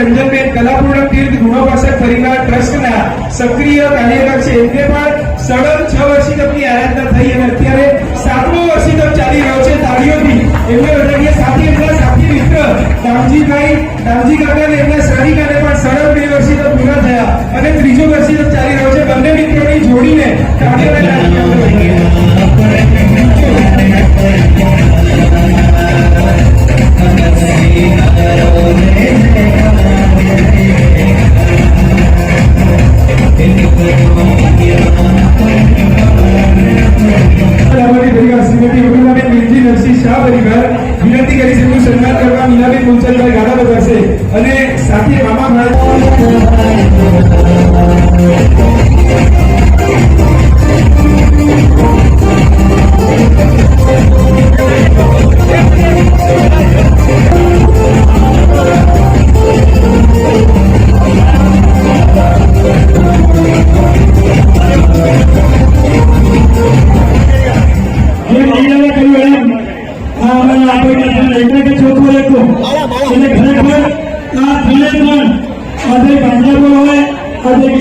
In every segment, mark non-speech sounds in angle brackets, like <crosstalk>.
રંજનબેન કલાપૂર્ણ તીર્થ ગુણોપાસક પરિવાર ટ્રસ્ટના સક્રિય કાર્યકર છે. એમને પણ સળંગ છ વર્ષથી તપની આરાધના થઈ અને અત્યારે સાતમો વર્ષી તપ ચાલી રહ્યો છે. તાળીઓથી એમને વધારીએ સાથે, એમના સાથી મિત્ર દામજીભાઈ, દામજી કાકા અને એમના સાધિકાને પણ સળંગ બે વર્ષી તપ પૂરા થયા અને ત્રીજો વર્ષી તપ ચાલી રહ્યો છે. બંને મિત્રોની જોડીને તાળીઓના વિનંતી કરી છે એમનું સન્માન કરવા મીનાબેન મૂલચંદભાઈ ગાડા બજારશે અને સાથે મામા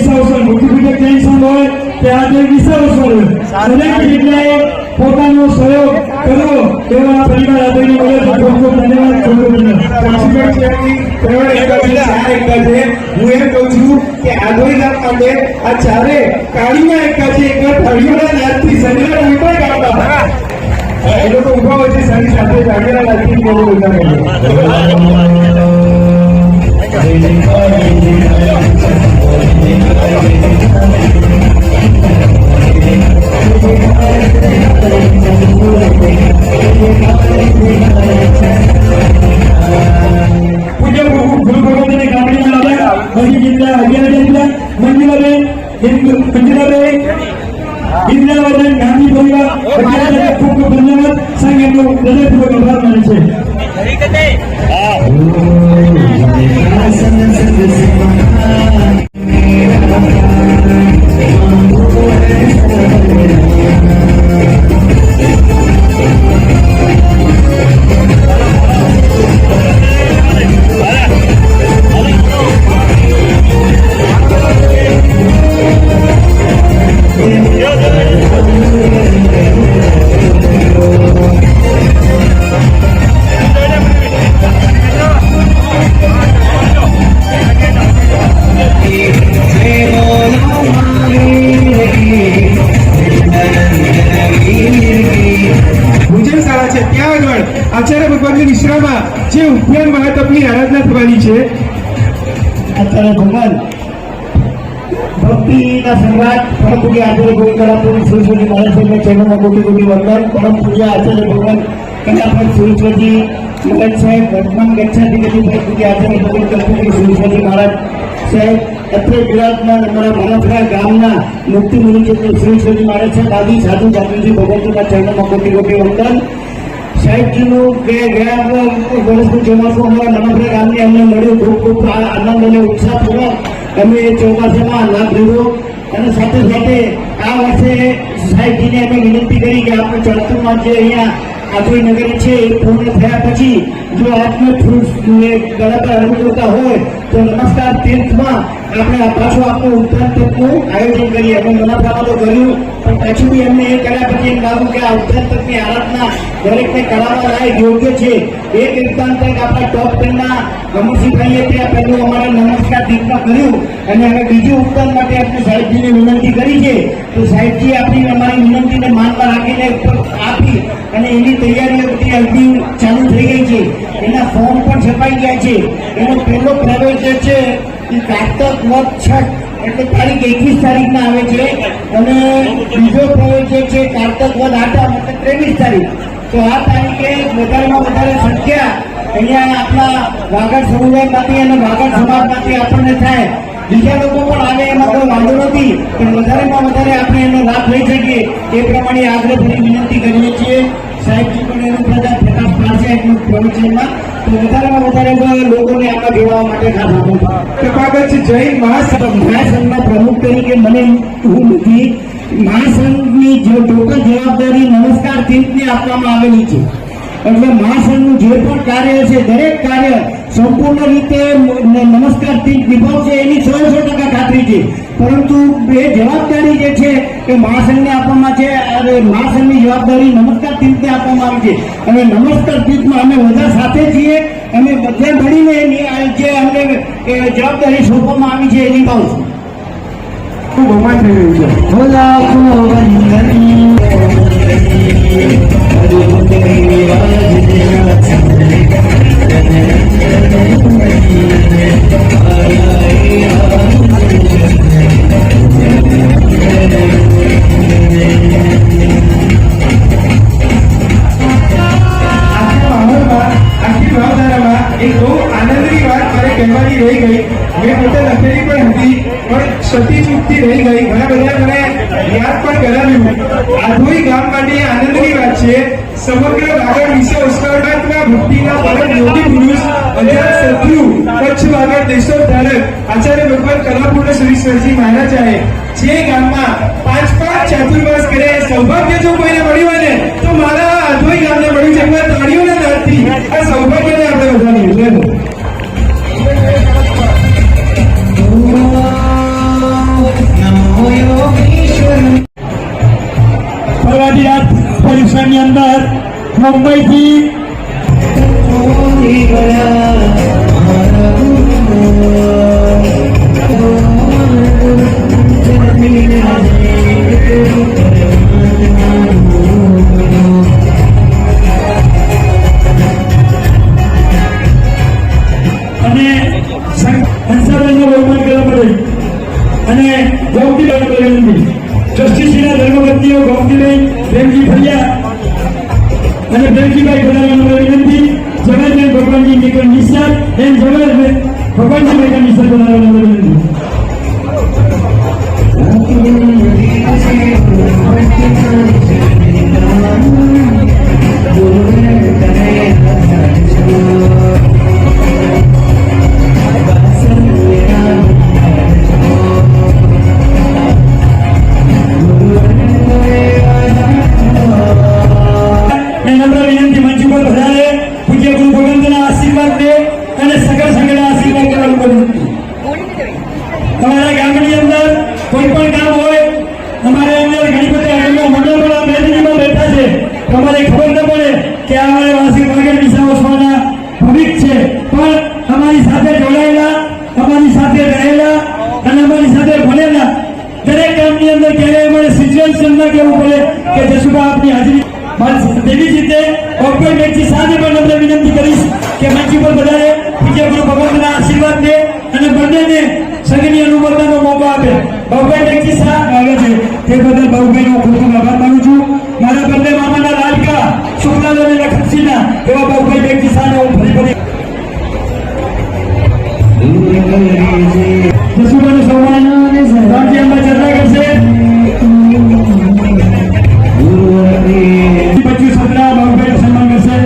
આજે કિસ્સાઓસર મુખ્ય જૈન સંઘ હોય કે આજે હોય. દરેક જગ્યાએ પોતાનો સહયોગ કરવો તેવા આ પરિવાર આપણને મળે તો ખૂબ ખૂબ ધન્યવાદ ખૂબ હું એમ કહું છું કે આધોઈ માટે આ ચારે કાળીમાં એકતા છે થળીઓના નાદથી સંજના કોઈ પણ ગામમાં એ લોકો ઊભા હોય છે સાની સાથે જાગેલા બધા ઇન્દ્રાવર્ધન ગાંધી પરિવાર જિલ્લા ખૂબ ખૂબ ધન્યવાદ સંઘ એમનો હૃદયપૂર્વક આભાર માને છે ભોજન I'm going to go ahead. પૂજ્ય આચાર્ય ગોવિંદરાપુરી સુરસોજી મહારાજ ચરણમાં કોટી કોટી વંદન, પરમ પૂજ્ય આચાર્ય ભગવાન કલાપત સુરસોજી મહારાજ સાહેબ, વર્તમાન ગતિ પરમ પૂજ્ય આચાર્ય ભગવાન કલ્પતરી સુરસોજી મહારાજ સાહેબ, અત્રે ગુજરાતના અમારા માનવરા ગામના મુક્તિ મુનિચંદ્ર સુરસોજી મહારાજ સાહેબ, આદિ સાધુ જાગૃતિ ભગવતીના ચરણોમાં કોટી કોટી વંદન. સાહેબજીનું કે ગયા વર્ષનું ચોમાસું અમારા નમસ્કાર ગામની અમને મળ્યું ખૂબ ખૂબ આનંદ અને ઉત્સાહપૂર્વક અમે ચોમાસામાં લાભ લીધો. અને સાથે સાથે આ વર્ષે સાહેબજીને અમે વિનંતી કરી કે આપણે ચડતુમાં જે અહીંયા આધોઈ નગર છે એ પૂર્ણ થયા પછી જો આપને ફ્રૂટ્સ ગળા પર અનુકૂળતા હોય, તો નમસ્કાર તીર્થમાં આપણે આ પાછું આપણું ઉત્તરાયણ તકનું આયોજન કરીએ. અમે મનાફામાં તો કર્યું, પણ પછી બી એમને એ કર્યા પછી એમ લાગ્યું કે આ ઉત્તરાયણ તકની આરાધના દરેકને કરાવવા લાયક યોગ્ય છે. એક વૃત્તાંત એક આપણા ટોપ ટેનના રમણસિંહભાઈએ ત્યાં પહેલું અમારે નમસ્કાર તીર્થમાં કર્યું. અને હવે બીજું ઉત્તરાયણ માટે આપણે સાહેબજીને વિનંતી કરી છે. તો સાહેબજી આપણી અમારી વિનંતીને માનમાં રાખીને આપી અને એની તૈયારીઓ બધી અડધી ચાલુ થઈ ગઈ છે. એના ફોર્મ પણ છપાઈ ગયા છે. એનો પહેલો પ્રવેશ જે છે, એ કારતક વધ છઠ, એટલે તારીખ એકવીસ તારીખમાં આવે છે. અને બીજો પ્રવેશ જે છે, કારતક વધ આઠા મતલબ ત્રેવીસ તારીખ. તો આ તારીખે વધારેમાં વધારે સંખ્યા અહીંયા આપણા વાગડ સમુદાયમાંથી અને વાગડ સમાજમાંથી આપણને થાય. બીજા લોકો પણ આવે, એમાં કોઈ વાંધો નથી, પણ વધારેમાં વધારે આપણે એનો લાભ લઈ શકીએ. એ પ્રમાણે આગ્રહભરી વિનંતી કરીએ છીએ. સાહેબજી પણ એનું પ્રજા પ્રકાશ પાડશે એમનું પ્રવચનમાં તો વધારેમાં વધારે લોકોને આમાં જોડવા માટે ખાસ આપું તપાગત જૈન મહાસભા. મહાસંઘના પ્રમુખ તરીકે મને હું નથી. મહાસંઘની જે ટોટલ જવાબદારી નમસ્કાર આપવામાં આવેલી છે. એટલે મહાસંઘનું જે પણ કાર્ય છે દરેક કાર્ય સંપૂર્ણ રીતે નમસ્કારથી નિભાવશે એની સો સો ટકા ખાતરી છે પરંતુ એ જવાબદારી જે છે એ મહાસંઘને આપવામાં છે અને મહાસંઘની જવાબદારી નમસ્કાર ટીમને આપવામાં આવી છે. અને નમસ્કાર ટીમમાં અમે બધા સાથે છીએ અમે બધા મળીને એની જે અમને એ જવાબદારી સોંપવામાં આવી છે એ નિભાવશું શું બહુમાન થઈ રહ્યું છે. રહી ગઈ. મેં પોતે લખેલી પણ હતી, પણ સતી ચૂકતી રહી ગઈ. ઘણા બધા મને યાદ પણ કરાવ્યું. આધોઈ ગામ માટે આનંદની વાત છે. સમગ્ર વાગડ વિશે ઉસ્કાવટાત્મા ભક્તિના પરમ યોગી પુરુષ અજાત શત્રુ કચ્છ વાગડ દેશો ધારક આચાર્ય ભગવાન કલાપૂર્ણ શ્રી સરજી મહારાજાએ જે ગામમાં પાંચ પાંચ ચાતુર્માસ કરે એ સૌભાગ્ય જો કોઈને મળ્યું હોય ને मुंबईची તે બદલ બાબુભાઈનો ખૂબ ખૂબ આભાર માનું છું. મારા બંને મામાના લાડકા શુક્લાલ અને લખનસિંહના એવા બાબુભાઈ વ્યક્તિ સાથે હું ફરી ફરી જસુભાઈનું સન્માન કરશે. પચીસ સત્રા બાબુભાઈનું સન્માન કરશે.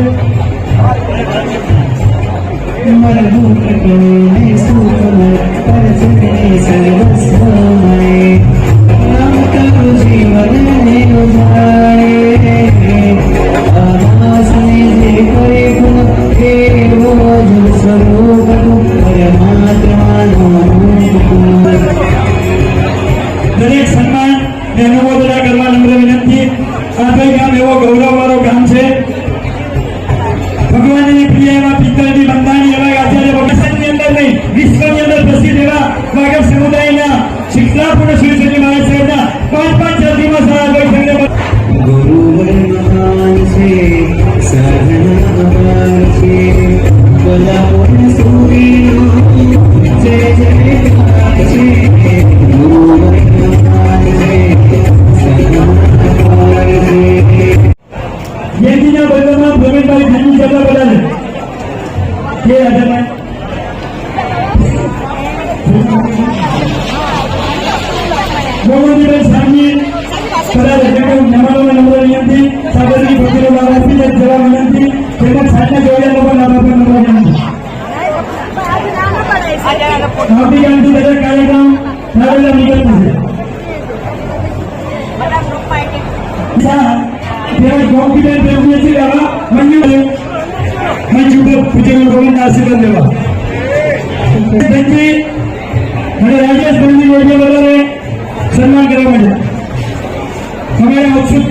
સન્માન કરવા માટે અમારા ઉત્સુક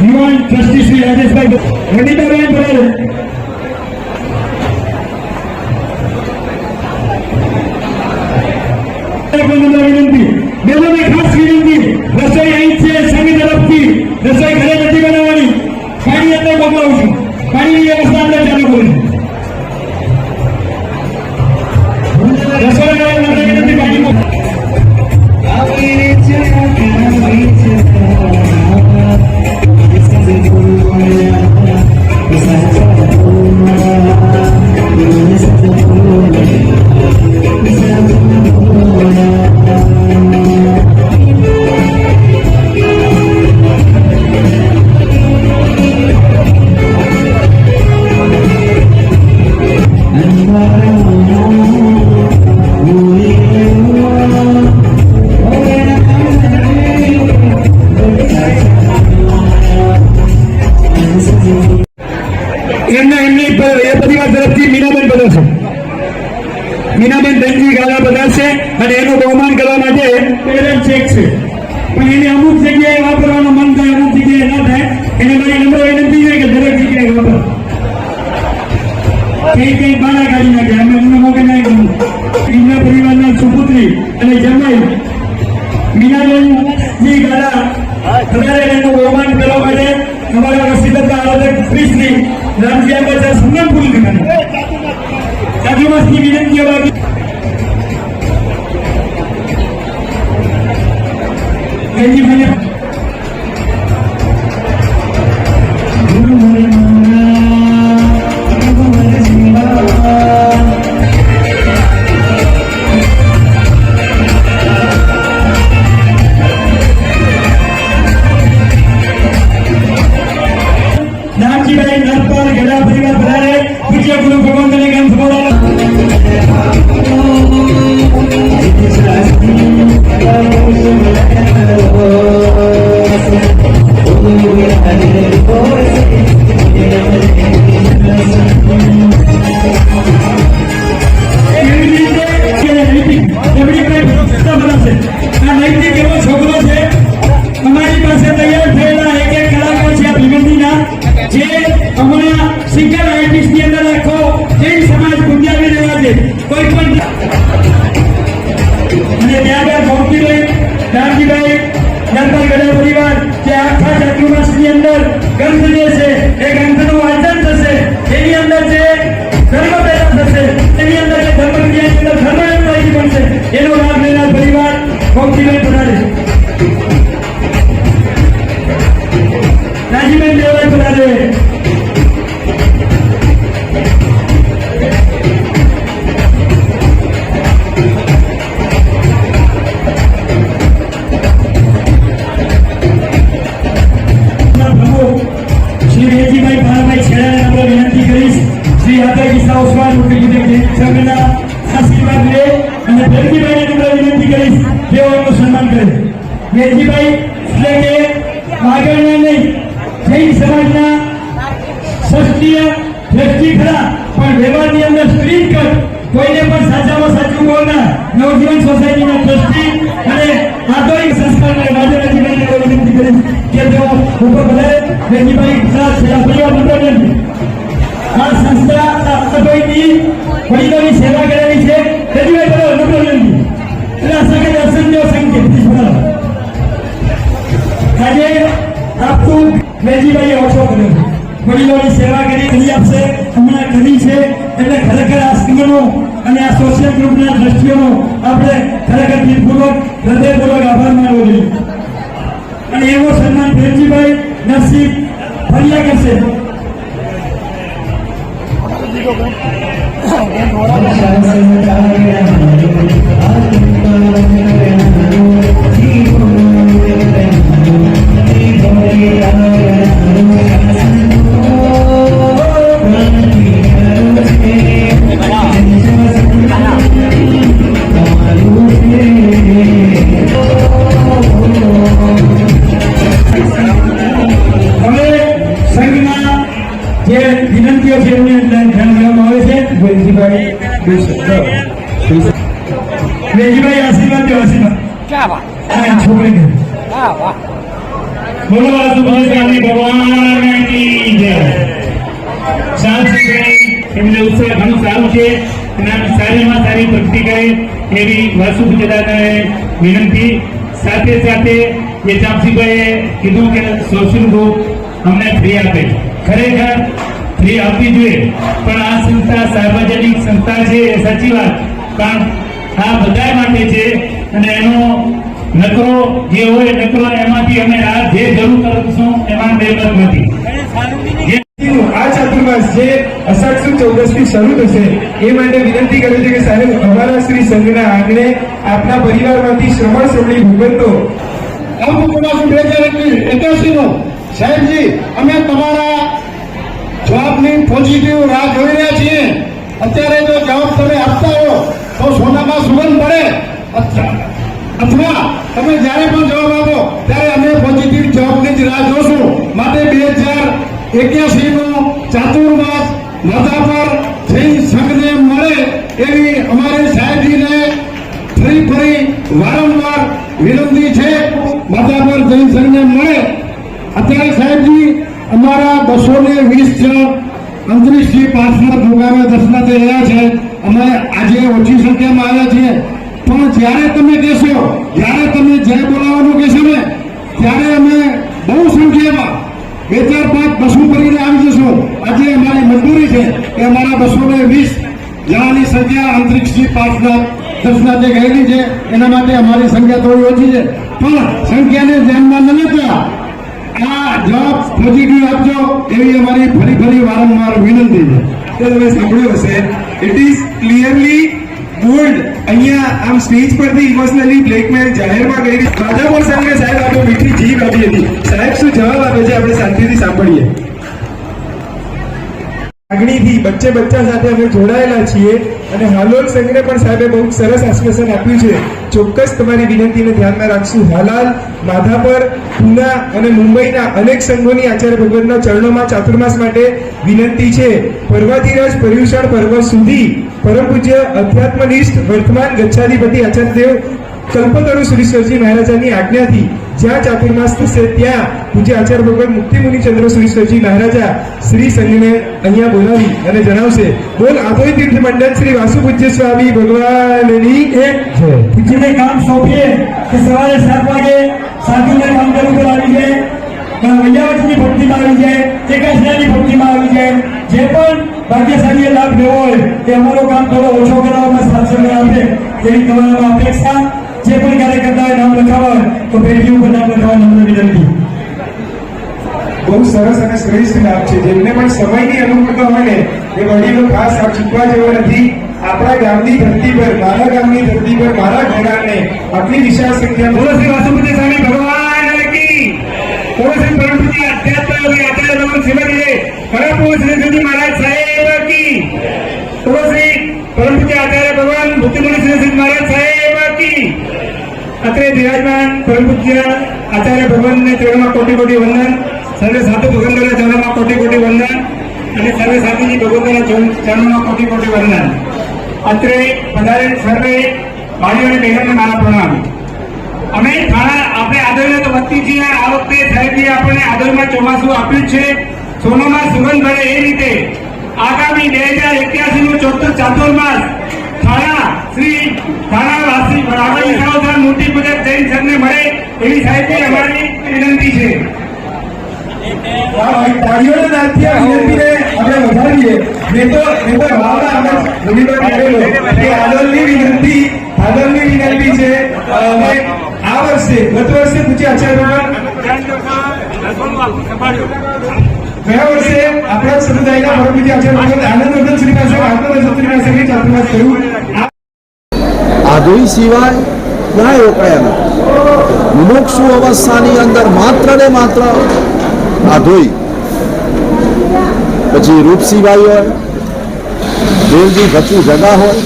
યુવાન ટ્રસ્ટી શ્રી રાજેશભાઈ વનિતાબેન પટેલ en આરાધક શ્રી રામજી આંબેડકર સન્માન પૂરી કરવાનું ચાતુર્માસની વિનંતીઓ બાકી બેનજી મને আর নৈতিক এবং সগুণ વેજીભાઈ એટલે કે માગણના નહીં. જૈન સમાજના ષષ્ઠીય વ્યક્તિ ખરા, પણ વ્યવહારની અંદર સ્ત્રી કટ. કોઈને પણ સાચામાં સાચું બોલનાર નવજીવન સોસાયટીના ટ્રસ્ટી અને આધુનિક સંસ્કારના રાજાજીભાઈને એવો વિનંતી કરીશ કે તેઓ ઉપર ભલે વેજીભાઈ ગુજરાત સેવા પરિવાર મંડળ આ સંસ્થા, આ આધુનિકની વડીલોની સેવા કરેલી છે. વેજીભાઈ બોલો વિનંતી એટલે આ દર્શન જેવો સંકેત. બોલો આજે આપતું મેજીભાઈએ ઓછો કર્યો. વડીલોની સેવા કરી કરી આપશે, હમણાં કરી છે. એટલે ખરેખર આ સંઘનો અને આ સોશિયલ ગ્રુપના દ્રષ્ટિઓનો આપણે ખરેખર દિલપૂર્વક, હૃદયપૂર્વક આભાર માનવો જોઈએ. અને એવો સન્માન વેજીભાઈ નરસિંહ ફરિયા કરશે. Thank સંઘના વેજીભાઈ આશીર્વાદ દો આશીર્વાદ ક્યાં વાત આ છોકરીને હા વાહ ભગવાન કી જય. સાંસ્કૃતિક એમને ઉત્સવ ઘણું સારું છે. એના સારીમાં સારી ભક્તિ કરે એવી વાસુભાઈ દાદાને વિનંતી. સાથે સાથે એ ચાપસીભાઈએ કીધું કે સોશિયલ ગ્રુપ અમને ફ્રી આપે. ખરેખર ફ્રી આપવી જોઈએ. પણ આ સંસ્થા સાર્વજનિક સંસ્થા છે, એ સાચી વાત. પણ આ બધા માટે છે અને એનો નકરો જે હોય નકરો એમાંથી અમે આ જે જરૂર કરશું એમાં બેમત નથી. આ ચાતુર્માસ જે અષાઢ ચૌદસથી શરૂ થશે એ માટે વિનંતી કરે છે કે સાહેબ અમારા શ્રી સંઘના આંગણે આપના પરિવારમાંથી શ્રવણ શ્રવણી ભગવંતો અમુક ચોમાસું બે હજાર એક્યાસી નો સાહેબજી અમે તમારા જવાબની પોઝિટિવ રાહ જોઈ રહ્યા છીએ. અત્યારે જો જવાબ તમે આપતા હો તો સોનામાં સુગંધ પડે. અથવા અથવા તમે જ્યારે પણ જવાબ આપો, ત્યારે અમે પોઝિટિવ જવાબની જ રાહ જોશું. માટે બે હજાર એક્યાસી નો ચાતુર્માસ માથા પર જૈન સંઘને મળે એવી અમારી સાહેબજીને ફરી ફરી વારંવાર વિનંતી છે. માતા પર જૈન સંઘને મળે. અત્યારે સાહેબજી, અમારા બસો ને વીસ જણ અંતરીક્ષથી પાછળ ભોગાવે દર્શનાર્થે રહ્યા છે. અમે આજે ઓછી સંખ્યામાં આવ્યા છીએ. પણ જ્યારે તમે કહેશો, જ્યારે તમે જય બોલાવવાનું કહેશો ને, ત્યારે અમે બહુ સંખ્યામાં બે ચાર પાંચ બસો કરીને આવી જશું. આજે અમારી મજબૂરી છે કે અમારા બસો ને વીસ જણાની સંખ્યા અંતરિક્ષથી પાછળ દર્શનાર્થે ગયેલી છે, એના માટે અમારી સંખ્યા થોડી ઓછી છે. પણ સંખ્યાને ધ્યાનમાં ન લેતા આ જવાબ પોઝિટિવ આપજો એવી અમારી ફરી ફરી વારંવાર વિનંતી છે. તે તમે સાંભળ્યું હશે. ઇટ ઇઝ ક્લિયરલી બોલ્ડ અહીંયા આમ સ્ટેજ પરથી ઇમોશનલી બ્લેકમેલ જાહેરમાં કરી રાજાપુર સંઘે સાહેબ આપણે મીઠી જીભ આપી હતી. સાહેબ, શું જવાબ આપે છે? આપણે શાંતિથી સાંભળીએ. લાગણીથી બચ્ચે બચ્ચા સાથે અમે જોડાયેલા છીએ અને હાલોલ સંઘને પણ સાહેબે બહુ સરસ આશ્વાસન આપ્યું છે. ચોક્કસ તમારી વિનંતીને ધ્યાનમાં રાખશું. હાલાલ, માધાપર, પુના અને મુંબઈના અનેક સંઘોની આચાર્ય ભગવતના ચરણોમાં ચાતુર્માસ માટે વિનંતી છે. પર્વાધિરાજ પર્યુષણ પર્વ સુધી પરમ પૂજ્ય અધ્યાત્મનિષ્ઠ વર્તમાન ગચ્છાધિપતિ આચાર્ય દેવ કલ્પતરુ શ્રી સરજી મહારાજાની આજ્ઞાથી જ્યાં ચાતુર્માસ થશે ત્યાં પૂજ્ય આચાર્ય ભગવાન મુક્તિ મુનિ ચંદ્ર શ્રી સરજી મહારાજા શ્રી સંઘને અહીંયા બોલાવી અને જણાવશે, બોલ આધોય તીર્થ મંડળ શ્રી વાસુ પૂજ્ય સ્વામી ભગવાનની એક પૂજ્યને કામ સોંપીએ કે સવારે સાત વાગે સાધુને કાઉન્ટર ઉપર આવી જાય વૈયાવટની ભક્તિમાં આવી જાય, એકાશનાની ભક્તિમાં આવી જાય. જે પણ ભાગ્યશાળીએ લાભ લેવો હોય તે અમારો કામ થોડો ઓછો કરવામાં સાતસો આપે તેવી તમારામાં અપેક્ષા જે પણ કાર્યકર્તાએ નામ લખાવા હોય તો પેટી ઉપર નામ લખાવા નમ્ર વિનંતી. બહુ સરસ અને શ્રેષ્ઠ લાભ છે. જેમને પણ સમયની અનુકૂળતા હોય ને એ વડીલો ખાસ આ ચૂકવા જેવો નથી. આપણા ગામની ધરતી પર મારા ગામની ધરતી પર મારા ઘરાને આટલી વિશાળ સંખ્યા બોલો શ્રી વાસુપતિ સ્વામી ભગવાન! શ્રી પરમપતિ અધ્યાત્મ અને આચાર્ય પરમ પૂજ્ય શ્રી શ્રીજી મહારાજ સાહેબ કી. બોલો શ્રી આચાર્ય ભગવાન બુદ્ધિમુનિ શ્રી શ્રી મહારાજ સાહેબ કી. અત્રે બિરાજમાન પરમ આચાર્ય ભગવાનને ચરણમાં કોટી કોટી વંદન, સર્વે સાધુ ભગવંતોના ચરણમાં કોટી કોટી વંદન અને સર્વે સાધુજી ભગવંતોના ચરણમાં કોટી કોટી વંદન. અત્રે પધારે સર્વે ભાઈઓ અને બહેનોને મારા પ્રણામ. અમે આપણે આદરને તો વધતી આ વખતે સાહેબે આપણને આદરમાં ચોમાસું આપ્યું છે. સોનામાં સુગંધ ભરે એ રીતે આગામી બે હજાર એક્યાસી નું ચોથું ચાતુર્માસ થાણા શ્રી થાણાવાસી વિઠાવધાન મૂર્તિ પૂજક જૈન સંઘને મળે એવી સાહેબની અમારી વિનંતી છે. તાળીઓના વિનંતી છે. અ, હવે આ વર્ષે, ગત વર્ષે પૂછ્યા ભગવાન ગયા વર્ષે આપણા સમુદાયના પૂજ્ય આચાર્ય ભગવાન આનંદવર્ધન શ્રી પાસે આત્મવર્ધન શ્રી પાસે ચાતુર્માસ કર્યું આધુઈ સિવાય ક્યાંય રોકાયા નથી. મુમુક્ષુ અવસ્થાની અંદર માત્ર ને માત્ર આધુઈ પછી રૂપસિંહભાઈ હોય, દેવજી ભચુ જગા હોય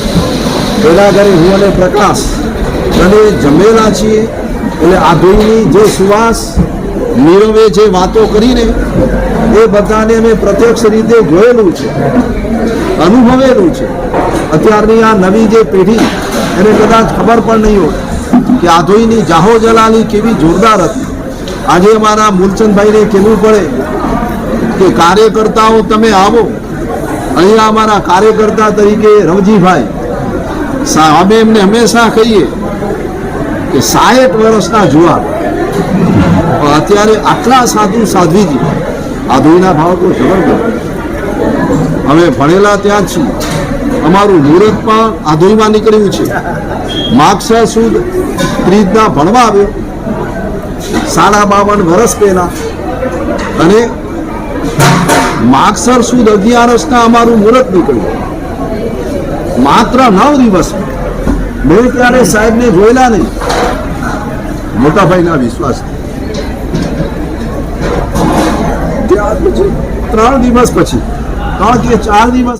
પેલા ઘરે હું અને પ્રકાશ. અને જમેલા છીએ એટલે આધોઈની જે સુવાસ, નીરવે જે વાતો કરીને એ બધાને અમે પ્રત્યક્ષ રીતે જોયેલું છે, અનુભવેલું છે. અત્યારની આ નવી જે પેઢી, એને કદાચ ખબર પણ નહીં હોય કે આધોઈની જાહો જલાલી કેવી જોરદાર હતી. આજે અમારા મૂલચંદભાઈને કહેવું પડે કે કાર્યકર્તાઓ તમે આવો. અહીંયા અમારા કાર્યકર્તા તરીકે રવજીભાઈ અમે એમને હંમેશા કહીએ કે સાહેઠ વર્ષના જુવાન. અત્યારે આટલા સાધુ સાધ્વીજી આધુના ભાવ તો જબરદસ્ત અમે ભણેલા ત્યાં જ અમારું મુહૂર્ત પણ આધુઈમાં નીકળ્યું છે. માગસર સુદ ત્રીજના ભણવા આવ્યો. સાડા બાવન વર્ષ પહેલા. અને માગસર સુદ અગિયારસના અમારું મુહૂર્ત નીકળ્યું. માત્ર નવ દિવસ. મેં ત્યારે સાહેબને જોયેલા નહીં. મોટાભાઈના વિશ્વાસ. ત્રણ દિવસ પછી ત્રણ કે ચાર દિવસ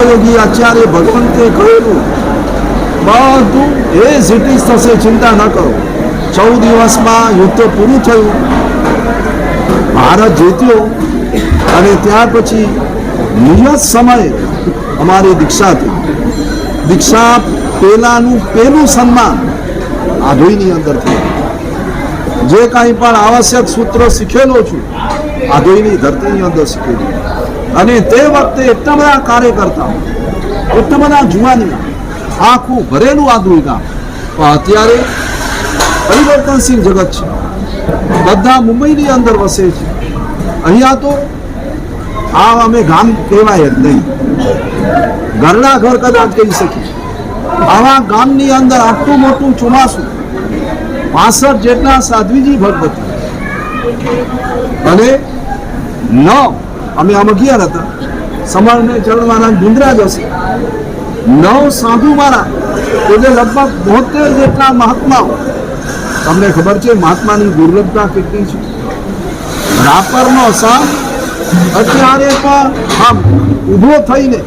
યોગી ભગવંતે કહેલું બધું એ સિટીઝ થશે, ચિંતા ન કરો. ચૌદ દિવસમાં યુદ્ધ પૂરું થયું. ભારત જીત્યો અને ત્યાર પછી નિયત સમયે અમારી દીક્ષા થઈ. દીક્ષા પહેલાનું પહેલું સન્માન આધોઈની અંદર થયું. જે કાંઈ પણ આવશ્યક સૂત્ર શીખેલો છું આધોઈની ધરતીની અંદર શીખેલું અને તે વખતે એટલા બધા કાર્યકર્તાઓ એટલા બધા જુવાની આખું ભરેલું આદુઈ ગામ પણ અત્યારે પરિવર્તનશીલ જગત છે. બધા મુંબઈની અંદર વસે છે. અહીંયા તો આ અમે ગામ કહેવાય જ નહીં. ઘરના ઘર કદાચ કહી શકીએ. આવા ગામની અંદર આટલું મોટું ચોમાસું પાસઠ જેટલા સાધ્વીજી ભક્ત અને નવ અમે આમ અગિયાર હતા. સમાજને ચડવાના ગુંદરા જ નવ સાધુ મારા એટલે લગભગ બોતેર જેટલા મહાત્માઓ. તમને ખબર છે મહાત્માની દુર્લભતા કેટલી છે? રાપરનો સાપ અત્યારે પણ આમ ઊભો થઈને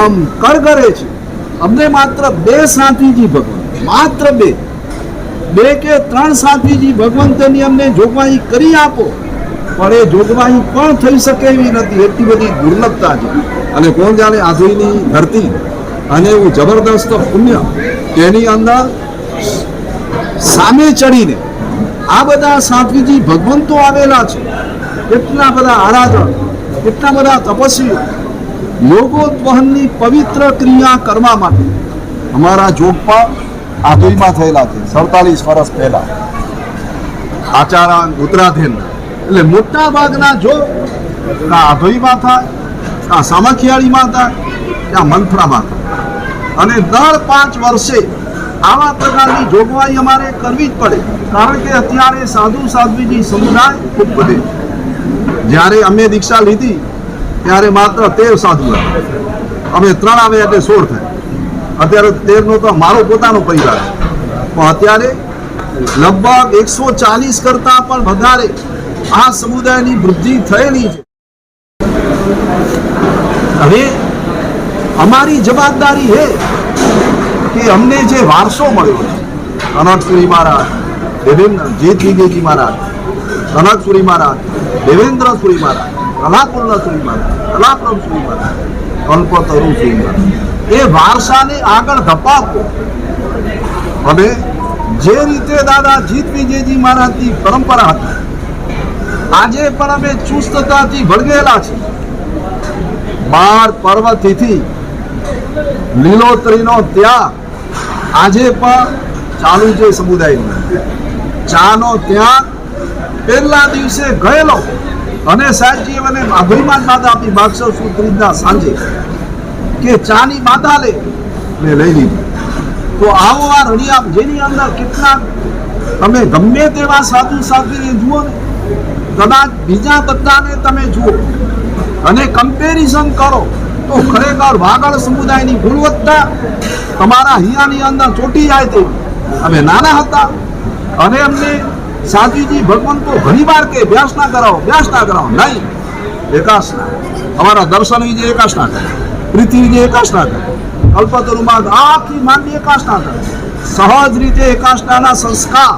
આમ કરગરે છે. અમને માત્ર બે સાથીજી ભગવાન. માત્ર બે. બે કે ત્રણ સાથીજી ભગવંતની અમને જોગવાઈ કરી આપો. પણ એ જોગવાઈ પણ થઈ શકે એવી નથી. એટલી બધી દુર્લભતા છે. અને કોણ જાણે આધુની ધરતી અને એવું જબરદસ્ત પુણ્ય તેની અંદર સામે ચડીને આ બધા સાધ્વીજી ભગવંતો આવેલા છે. કેટલા બધા આરાધક, કેટલા બધા તપસ્વીઓ યોગોદ્વહનની પવિત્ર ક્રિયા કરવા માટે અમારા જોગપા આધુઈમાં થયેલા છે, સડતાલીસ વર્ષ પહેલા. આચારાન ઉત્તરાધીન. એટલે મોટા ભાગના જો આ આધોઈમાં થાય કાં સામખિયાળીમાં થાય ત્યાં મંથરામાં થાય અને દર પાંચ વર્ષે આવા પ્રકારની જોગવાઈ અમારે કરવી જ પડે. કારણ કે અત્યારે સાધુ સાધ્વીજી સમુદાય ખૂબ વધે જ્યારે અમે દીક્ષા લીધી ત્યારે માત્ર તેર સાધુ હતા અમે ત્રણ આવે એટલે સોળ થાય. અત્યારે તેરનો તો મારો પોતાનો પરિવાર છે. પણ અત્યારે લગભગ એકસો ચાલીસ કરતા પણ વધારે આ સમુદાયની વૃદ્ધિ થયેલી છે. હવે અમારી જવાબદારી એ કે અમને જે વારસો મળ્યો છે કનકસુરી મહારાજ, દેવેન્દ્ર જીત વિજયજી મહારાજ કનકસુરી મહારાજ, દેવેન્દ્ર સુરી મહારાજ કલાપૂર્ણ સુરી મહારાજ કલાપ્રભ કલ્પતરુ સુરી એ વારસાને આગળ ધપાવો અને જે રીતે દાદા જીત વિજયજી મહારાજની પરંપરા હતી, આજે પણ અમે ચુસ્તતાથી વળગેલા છીએ. બાર પર્વતિથી લીલોતરીનો ત્યાગ આજે પણ ચાલુ છે સમુદાયની. ચાનો ત્યાગ પહેલા દિવસે ગયેલો. અને સાહેબજી મને અભિમાન બાધા આપી બાગસો સુત્રીજના સાંજે કે ચાની માતા લે મેં લઈ લીધી. તો આવો આ રણિયા જેની અંદર કેટલા તમે ગમે તેવા સાધુ સાધુને જુઓ ને, કદાચ બીજા બધાને તમે જુઓ અને કમ્પેરિઝન કરો, તો ખરેખર વાગડ સમુદાયની ગુણવત્તા તમારા હિયાની અંદર ચોટી જાય તેવી. અમે નાના હતા અને અમને સાધુજી, ભગવંતો ઘણી વાર કે અભ્યાસ ના કરાવો અભ્યાસ ના કરાવો. નહીં એકાસના અમારા દર્શન વિજય એકાસના કરે પૃથ્વી વિજય એકાસના કરે કલ્પતરુમાં આખી માંડી એકાસના કરે. સહજ રીતે એકાસનાના સંસ્કાર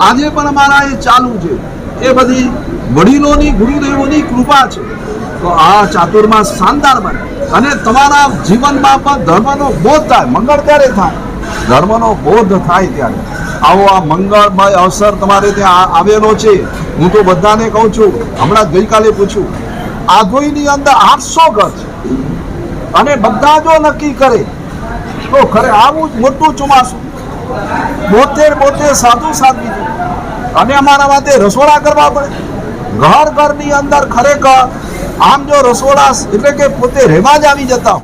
આજે પણ અમારા એ ચાલુ છે. એ બધી વડીલોની, ગુરુદેવોની કૃપા છે. તો આ ચાતુર્માસ શાનદાર બને. અને તમારા જીવનમાં પણ ધર્મનો બોધ થાય. મંગળ ક્યારે થાય? ધર્મનો બોધ થાય ત્યારે. આવો આ મંગળમય અવસર તમારે ત્યાં આવેલો છે. હું તો બધાને કહું છું, હમણાં ગઈકાલે પૂછ્યું આધોઈની અંદર આઠસો ઘર છે અને બધા જો નક્કી કરે. તો ખરે આવું મોટું ચોમાસું. બોતેર બોતેર સાધુ સાધવી અને અમારા માટે રસોડા કરવા પડે. ઘર ઘરની અંદર ખરેખર આમ જો રસોડા એટલે કે પોતે રહેવા જ આવી જતા.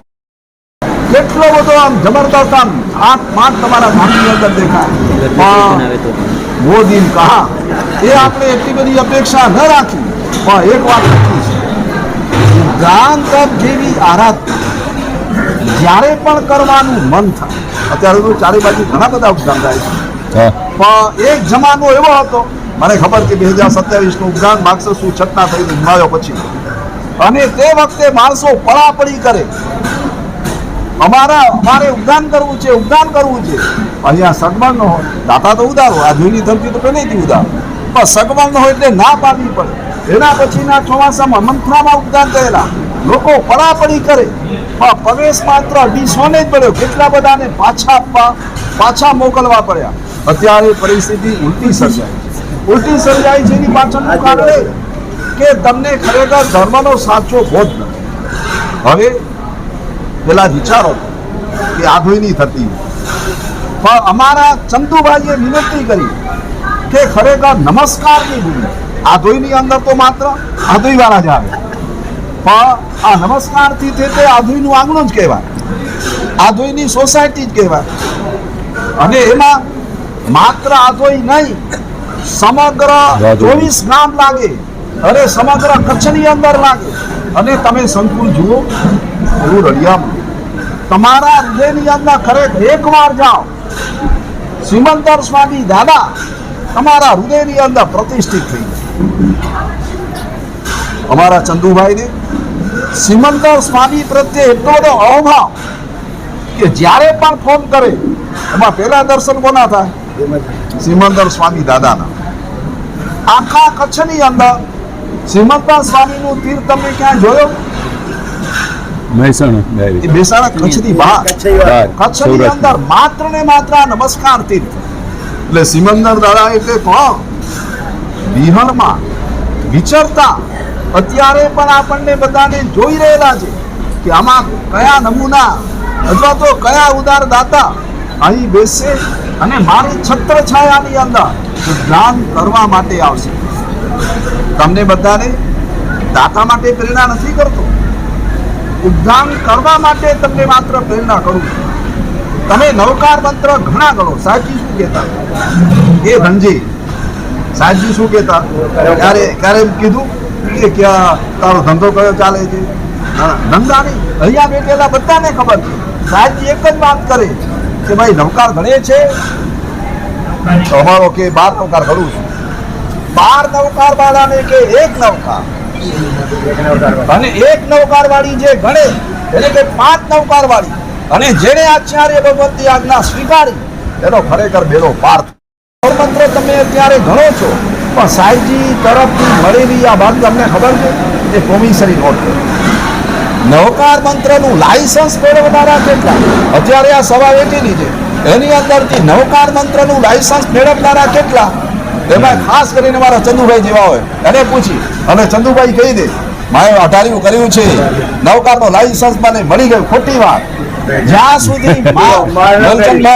કેટલો બધો આમ જબરદસ્ત આમ આંખ માંગ તમારા ગામની અંદર દેખાય. પણ દિન કહા એ આપણે એટલી બધી અપેક્ષા ન રાખી. પણ એક વાત નક્કી છે. દાન તપ જેવી આરાધના જ્યારે પણ કરવાનું મન થાય અત્યારે તો ચારે બાજુ ઘણા બધા ઉપદાન થાય છે. પણ એક જમાનો એવો હતો મને ખબર કે બે હજાર સત્યાવીસનું ઉપદાન માગશે શું છટના થઈને નિભાવ્યો પછી. અને તે વખતે માણસો પડાપડી કરે. અમારા, અમારે ઉદાન કરવું છે ઉદાન કરવું છે. અહીંયા સગવડ ન હોય. દાતા તો ઉદારો આ જૂની ધરતી તો પહેલેથી ઉદારો. પણ સગવડ ન હોય એટલે ના પાડવી પડે. એના પછીના ચોમાસામાં મંથરામાં ઉદાન થયેલા. લોકો પડાપડી કરે. પણ પ્રવેશ માત્ર અઢીસોને જ પડ્યો કેટલા બધાને પાછા આપવા, પાછા મોકલવા પડ્યા? અત્યારે પરિસ્થિતિ ઉલટી સર્જાય. ઉલટી સર્જાય છે એની પાછળનું કારણ કે તમને ખરેખર ધર્મનો સાચો બોધ નથી. હવે પેલા વિચારો કે નહીં થતી. પણ અમારા ચંદુભાઈએ વિનંતી કરી કે ખરેખર નમસ્કારની ભૂમિ આધોઈની અંદર તો માત્ર આધોઈ વાળા જ આવે. પણ આ નમસ્કારથી તે તે આધોઈનું આંગણું જ કહેવાય. આધોઈની સોસાયટી જ કહેવાય. અને એમાં માત્ર આધોઈ નહીં સમગ્ર ચોવીસ ગામ લાગે. અને સમગ્ર કચ્છની અંદર લાગે. અને તમે સંકુલ જુઓ એવું રડિયામાં તમારા હૃદયની અંદર ખરેખર એકવાર જાઓ. શ્રીમંતર સ્વામી દાદા, તમારા હૃદયની અંદર પ્રતિષ્ઠિત થઈ જાય અમારા ચંદુભાઈને સિમંદર સ્વામી પ્રત્યે એટલો બધો અહોભાવ કે જ્યારે પણ ફોન કરે, એમાં પહેલા દર્શન કોના થાય? શ્રીમંતર સ્વામી દાદાના. આખા કચ્છની અંદર સિમંદર સ્વામીનું તીર્થ તમે ક્યાં જોયો? મહેસાણા. ડાયરી એ બેસાણા કચ્છની બહાર કચ્છની અંદર માત્ર ને માત્ર આ નમસ્કાર તીર્થ. એટલે સિમંદર દાદા એટલે કોણ? વિહણમાં વિચરતા. અત્યારે પણ આપણને બધાને જોઈ રહેલા છે કે આમાં કયા નમૂના અથવા તો કયા ઉદાર દાતા અહીં બેસશે અને મારી છત્ર છાયાની અંદર ધ્યાન કરવા માટે આવશે. તમને બધાને દાતા માટે પ્રેરણા નથી કરતો. ઉદ્ધાન કરવા માટે તમને માત્ર પ્રેરણા કરું તમે નવકાર મંત્ર ઘણા ગણો, સાચી શું કહેતા? એ ધનજી સાચી શું કહેતા? ક્યારે ક્યારે એમ કીધું કે ક્યાં તારો ધંધો કયો ચાલે છે? ધંધા નહીં અહીંયા બેઠેલા બધાને ખબર છે. સાહેબજી એક જ વાત કરે કે ભાઈ નવકાર ગણે છે? તો અમારો કે બાર નવકાર કરું છું. બાર નવકાર વાળાને કે એક નવકાર અને એક નવકાર વાળી જે ગણે, એટલે કે પાંચ નવકાર વાળી અને જેને આચાર્ય ભગવતી આજ્ઞા સ્વીકારી, એનો ખરેખર બેડો પાર. મંત્ર તમે અત્યારે ગણો છો, પણ સાહેબજી તરફથી મળેલી આ વાત તમને ખબર છે એ પ્રોમિસરી નોટ. નવકાર મંત્રનું લાયસન્સ મેળવનારા કેટલા અત્યારે આ સવા વેચેલી છે એની અંદરથી નવકાર મંત્રનું લાયસન્સ મેળવનારા કેટલા એમાં ખાસ કરીને મારા ચંદુભાઈ જેવા હોય. એને પૂછી અને ચંદુભાઈ કહી દે મારે અઢાર્યું કર્યું છે. નવકારનો લાઇસન્સ મને મળી ગયું. ખોટી વાત. જ્યાં સુધી <laughs>